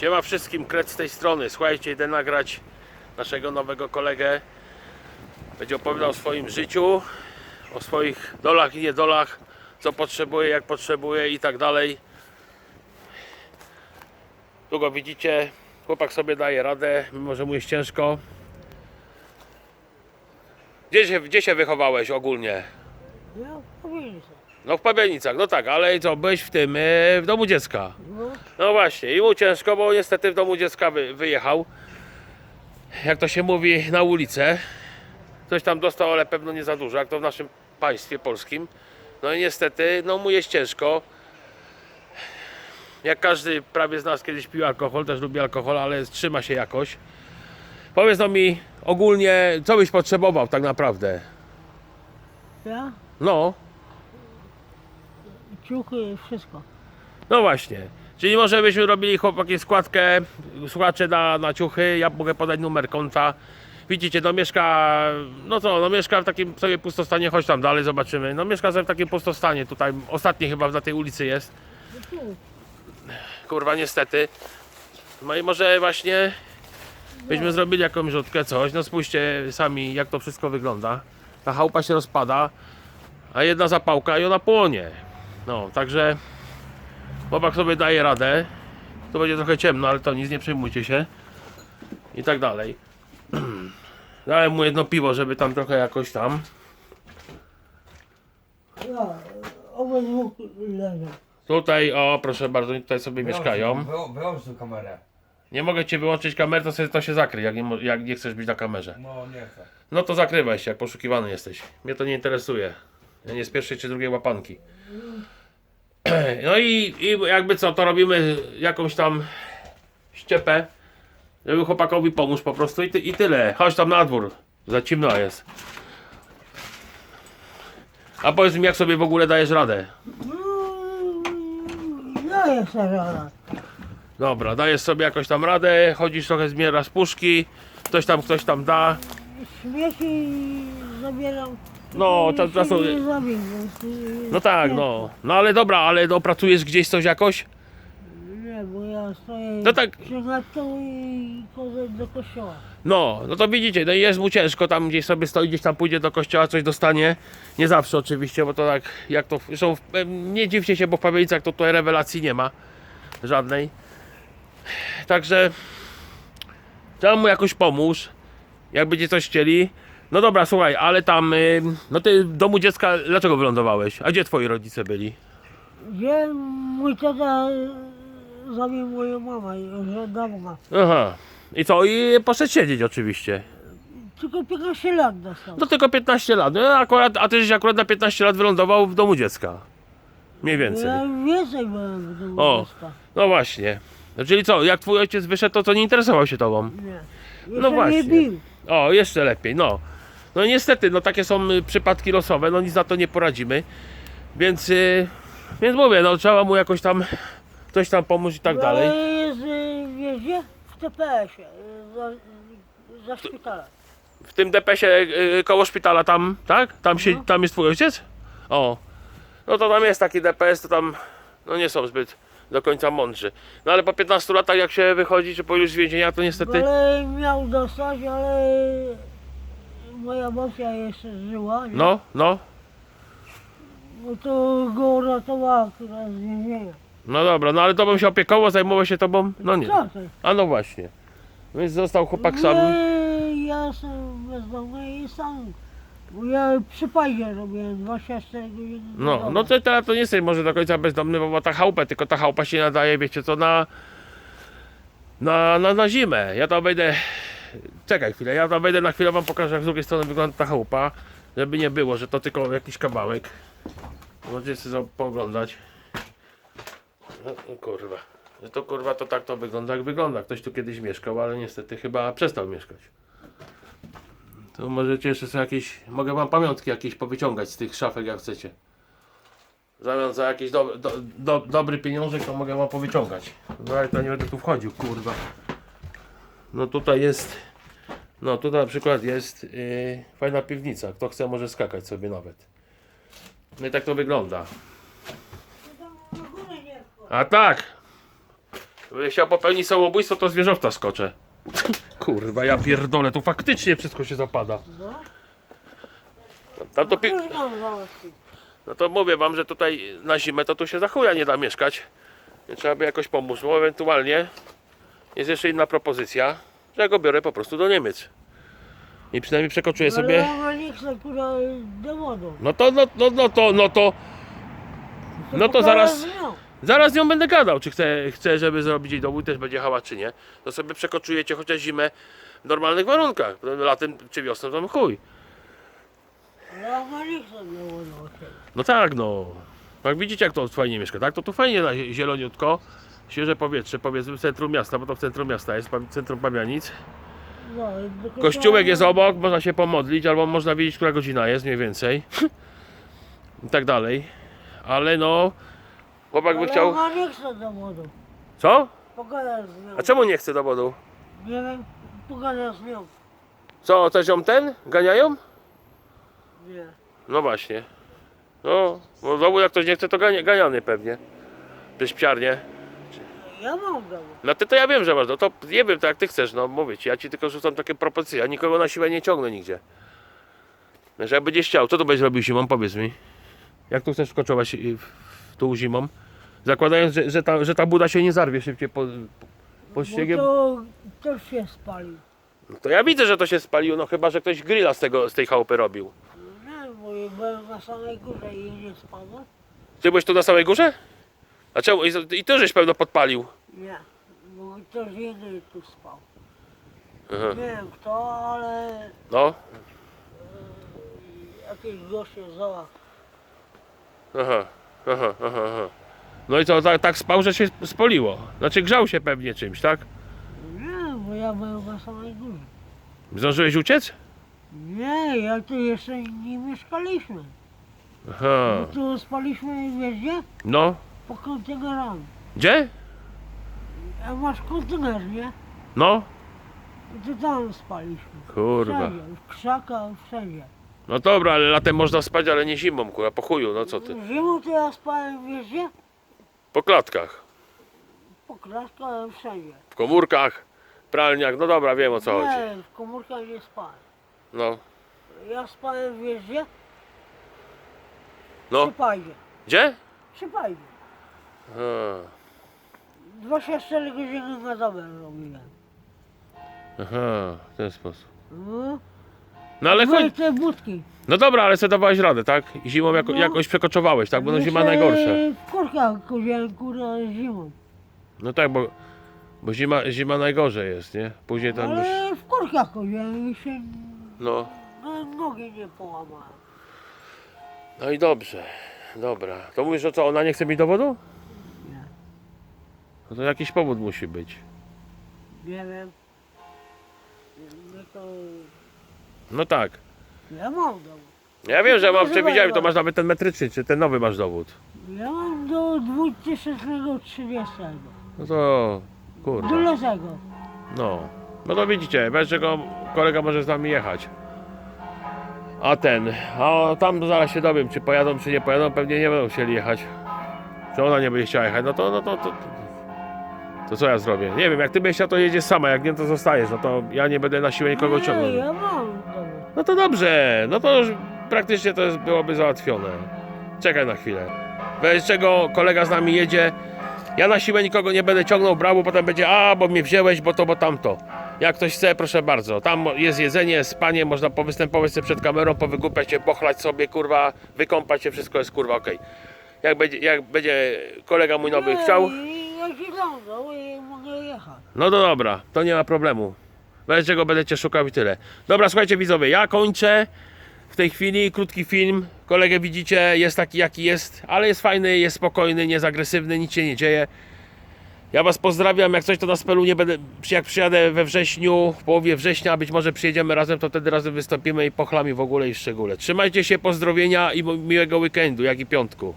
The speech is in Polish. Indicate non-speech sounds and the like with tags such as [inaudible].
Siema wszystkim, Kret z tej strony. Słuchajcie, idę nagrać naszego nowego kolegę. Będzie opowiadał o swoim życiu, o swoich dolach i niedolach, co potrzebuje, jak potrzebuje i tak dalej. Tu go widzicie, chłopak sobie daje radę, mimo że mu jest ciężko. Gdzie się, gdzie się wychowałeś ogólnie? Ja powiedzieć. No w Pabianicach, no tak, ale co, byłeś w tym, e, w domu dziecka. No, No właśnie, i mu ciężko, bo niestety w domu dziecka wy, wyjechał. Jak to się mówi, na ulicę. Coś tam dostał, ale pewno nie za dużo, jak to w naszym państwie polskim. No i niestety, no mu jest ciężko. Jak każdy prawie z nas kiedyś pił alkohol, też lubi alkohol, ale trzyma się jakoś. Powiedz no mi ogólnie, co byś potrzebował tak naprawdę? ja, No, ciuchy, wszystko. No właśnie. Czyli może byśmy robili chłopaki składkę, słuchacze na, na ciuchy, ja mogę podać numer konta. Widzicie, no mieszka, no co, no mieszka w takim sobie pustostanie, chodź tam dalej, zobaczymy. No mieszka sobie w takim pustostanie, tutaj ostatni chyba na tej ulicy jest. No Kurwa, niestety. No i może właśnie byśmy zrobili jakąś rzutkę, coś. No spójrzcie sami, jak to wszystko wygląda. Ta chałupa się rozpada, a jedna zapałka i ona płonie. No, także chłopak sobie daje radę. To będzie trochę ciemno, ale to nic, nie przejmujcie się. I tak dalej. [clears throat] Dałem mu jedno piwo, żeby tam trochę jakoś tam. leżą. Tutaj, o proszę bardzo, tutaj sobie mieszkają. Wyłącz, wyłącz tą kamerę. Nie mogę cię wyłączyć kamery, to sobie to się zakryj, jak nie, mo- jak nie chcesz być na kamerze. No nie chcę. No to zakrywaj się, jak poszukiwany jesteś. Mnie to nie interesuje. Ja nie z pierwszej czy drugiej łapanki. [clears throat] No i, i jakby co, to robimy jakąś tam ściepę, żeby chłopakowi pomóż po prostu i, ty, i tyle. Chodź tam na dwór, za ciemno jest. A powiedz mi, jak sobie w ogóle dajesz radę? No, ja jestem rana. Dobra, dajesz sobie jakoś tam radę, chodzisz trochę, zmierasz puszki, ktoś tam, ktoś tam da. Śmieci zabieram. No, to- to są- Nie No tak, no. No ale dobra, ale opracujesz gdzieś coś jakoś? Nie, bo ja stoję No tak. przed i chodzę do kościoła. No, no to widzicie, no i jest mu ciężko, tam gdzieś sobie stoi, gdzieś tam pójdzie do kościoła, coś dostanie. Nie zawsze oczywiście, bo to tak, jak to, zresztą w- em, nie dziwcie się, bo w Pawielicach to tutaj rewelacji nie ma. Żadnej. Także trzeba mu jakoś pomóż, jak będzie coś chcieli. No dobra, słuchaj, ale tam, ym, no ty w domu dziecka, dlaczego wylądowałeś? A gdzie twoi rodzice byli? Gdzie mój tata y, zabił moją mamę, że dawno. Aha. I co? I poszedł siedzieć oczywiście. Tylko 15 lat dostał. No tylko 15 lat. No, akurat, a ty żeś akurat na 15 lat wylądował w domu dziecka. Mniej więcej. Ja więcej byłem w domu O. dziecka. No właśnie. No, Czyli co, jak twój ojciec wyszedł, to co nie interesował się tobą? Nie. No Jeszcze właśnie. nie bił. O, jeszcze lepiej, no. No niestety, no takie są y, przypadki losowe, no nic na to nie poradzimy. Więc, y, więc mówię, no trzeba mu jakoś tam, coś tam pomóc i tak Ale dalej. jest y, w TPS-ie, za, za szpitalem. W tym DPS-ie koło szpitala tam, tak? Tam, się, Mhm. tam jest twój ojciec? O. No to tam jest taki DPS, to tam no nie są zbyt do końca mądrzy. No ale po 15 latach jak się wychodzi, czy po już z więzienia, to niestety... Ale miał dostać, ale moja babcia jeszcze żyła, nie? No, no. No to go uratowała która z więzienia. No dobra, no ale tobą się opiekował, zajmował się tobą? No nie. Co ty? A no właśnie. Więc został chłopak sam. Nie, ja jestem bezdomny i sam. Bo ja przy pajdzie robiłem 24 godziny. No, no to teraz to nie jesteś może do końca bezdomny, bo ma ta chałupę, tylko ta chałupa się nadaje, wiecie co, na, na, na, na zimę. Ja tam wejdę, czekaj chwilę, ja wejdę na chwilę, wam pokażę jak z drugiej strony wygląda ta chałupa, żeby nie było, że to tylko jakiś kawałek. Możecie sobie pooglądać. No, no kurwa, że to kurwa to tak to wygląda jak wygląda. Ktoś tu kiedyś mieszkał, ale niestety chyba przestał mieszkać. To możecie jeszcze sobie jakieś, mogę wam pamiątki jakieś powyciągać z tych szafek jak chcecie. W zamian za jakiś do, do, do, dobry pieniążek to mogę wam powyciągać. No ale to nie będę tu wchodził, kurwa. No tutaj jest, no tutaj na przykład jest yy, fajna piwnica. Kto chce może skakać sobie nawet. No i tak to wygląda. A tak! Będę chciał popełnić samobójstwo, to zwierzowca skoczę. [laughs] Kurwa, ja pierdolę, tu faktycznie wszystko się zapada. No, Tam to pi-. No to mówię wam, że tutaj na zimę to tu się za chuja nie da mieszkać. Trzeba by jakoś pomóc, bo ewentualnie jest jeszcze inna propozycja, że ja go biorę po prostu do Niemiec. I przynajmniej przekoczyję sobie. No to, no, no, no to, no to, No to zaraz- zaraz z nią będę gadał, czy chcę, chcę żeby zrobić jej dowód, też będzie jechała, czy nie. To sobie przekoczujecie chociaż zimę w normalnych warunkach. Latem czy wiosną to chuj. No tak, no. Jak widzicie, jak to fajnie mieszka, tak? To tu fajnie na zieloniutko. Świeże powietrze, powiedzmy w centrum miasta, bo to w centrum miasta jest, centrum Pabianic. No, Kościółek jest obok, można się pomodlić, albo można wiedzieć, która godzina jest, mniej więcej. [laughs] I tak dalej. Ale no, chłopak by Ale chciał... ja nie chcę dowodu. Co? Pogadaj z nią. A czemu nie chce dowodu? Nie wiem, pogadaj z nią. Co, też ją ten? Ganiają? Nie. No właśnie. No, bo dowód jak ktoś nie chce, to gania, ganiany pewnie. Przez psiarnie. Ja mam. No ty to ja wiem, że masz, no to nie wiem, to jak ty chcesz, no mówię ci, ja ci tylko rzucam takie propozycje, ja nikogo na siłę nie ciągnę nigdzie. No, Że jak będziesz chciał, co tu będziesz robił zimą, powiedz mi. Jak tu chcesz skoczować y, tu zimą? Zakładając, że, że, ta, że ta buda się nie zarwie szybciej po, po śniegiem. Bo to też się spali. No to ja widzę, że to się spaliło, no chyba, że ktoś grilla z, tego, z tej chałupy robił. Nie, bo ja byłem na samej górze i nie spadło. Ty byłeś tu na samej górze? A czemu? I, i ty żeś pewno podpalił. Nie, bo ktoś inny tu spał. Aha. Nie wiem kto, ale No, jakiś goście zała. aha, aha, aha, aha. No i co, tak, tak spał, że się spoliło. Znaczy grzał się pewnie czymś, tak? Nie, bo ja byłem na samej górze. Zdążyłeś uciec? Nie, ja tu jeszcze nie mieszkaliśmy. Aha. Tu spaliśmy, wiesz gdzie? No, Po kontenerami. gdzie? A masz kontener, nie? No, to tam spaliśmy. kurwa. Wszędzie, w krzakach, wszędzie. No dobra, ale latem można spać, ale nie zimą, kurwa, po chuju, no co ty. Zimą to ja spałem, wiesz gdzie? Po klatkach, Po klatkach, wszędzie. w komórkach, pralniach, no dobra, wiem o co chodzi. Nie, w komórkach nie spałem. No, Ja spałem, wiesz gdzie? no, Przy pajdzie. gdzie? Przy pajdzie. Aha, 24 godziny na dobę robiłem. aha, w ten sposób. No, No ale Były chodź, te budki. no dobra, ale sobie dawałeś radę, tak? I zimą jako, No. jakoś przekoczowałeś, tak? Bo no zima najgorsza. W kudziałem, kurwa, zimą. No tak, bo, bo zima, zima najgorzej jest, nie? Później tam już, Ale w korkach kudziałem i się no. no, nogi nie połamałem. No i dobrze, dobra. To mówisz, że co, ona nie chce mieć dowodu? No to jakiś powód musi być. Nie wiem. No to... No tak. Ja mam dowód. Ja wiem, że mam przewidziałem, to masz nawet ten metryczny, czy ten nowy masz dowód. Ja mam do 2030. No to, Do lecego. no. No to widzicie, bez czego kolega może z nami jechać. A ten, a tam zaraz się dowiem, czy pojadą, czy nie pojadą, pewnie nie będą chcieli jechać. Czy ona nie będzie chciała jechać, no to, no to, to, to co ja zrobię? Nie wiem, jak ty będziesz chciał, to jedziesz sama, jak nie, to zostajesz, no to ja nie będę na siłę nikogo Nie, ciągnął. ja mam. No to dobrze, no to już praktycznie to jest, byłoby załatwione. Czekaj na chwilę. Bez czego kolega z nami jedzie. Ja na siłę nikogo nie będę ciągnął, brał, bo potem będzie, a bo mnie wziąłeś, bo to, bo tamto. Jak ktoś chce, proszę bardzo. Tam jest jedzenie, spanie, można powystępować sobie przed kamerą, powygłupiać się, pochlać sobie, kurwa, wykąpać się, wszystko jest kurwa okej. Jak będzie, jak będzie kolega mój nowy chciał, i mogę jechać. no to dobra, to nie ma problemu. Bez czego będę cię szukał i tyle. Dobra, słuchajcie widzowie, ja kończę w tej chwili krótki film. Kolegę widzicie, jest taki jaki jest, ale jest fajny, jest spokojny, nie jest agresywny, nic się nie dzieje. Ja was pozdrawiam, jak coś to na spelu nie będę, jak przyjadę we wrześniu, w połowie września, być może przyjedziemy razem, to wtedy razem wystąpimy i pochlami w ogóle i szczególe. Trzymajcie się, pozdrowienia i miłego weekendu, jak i piątku.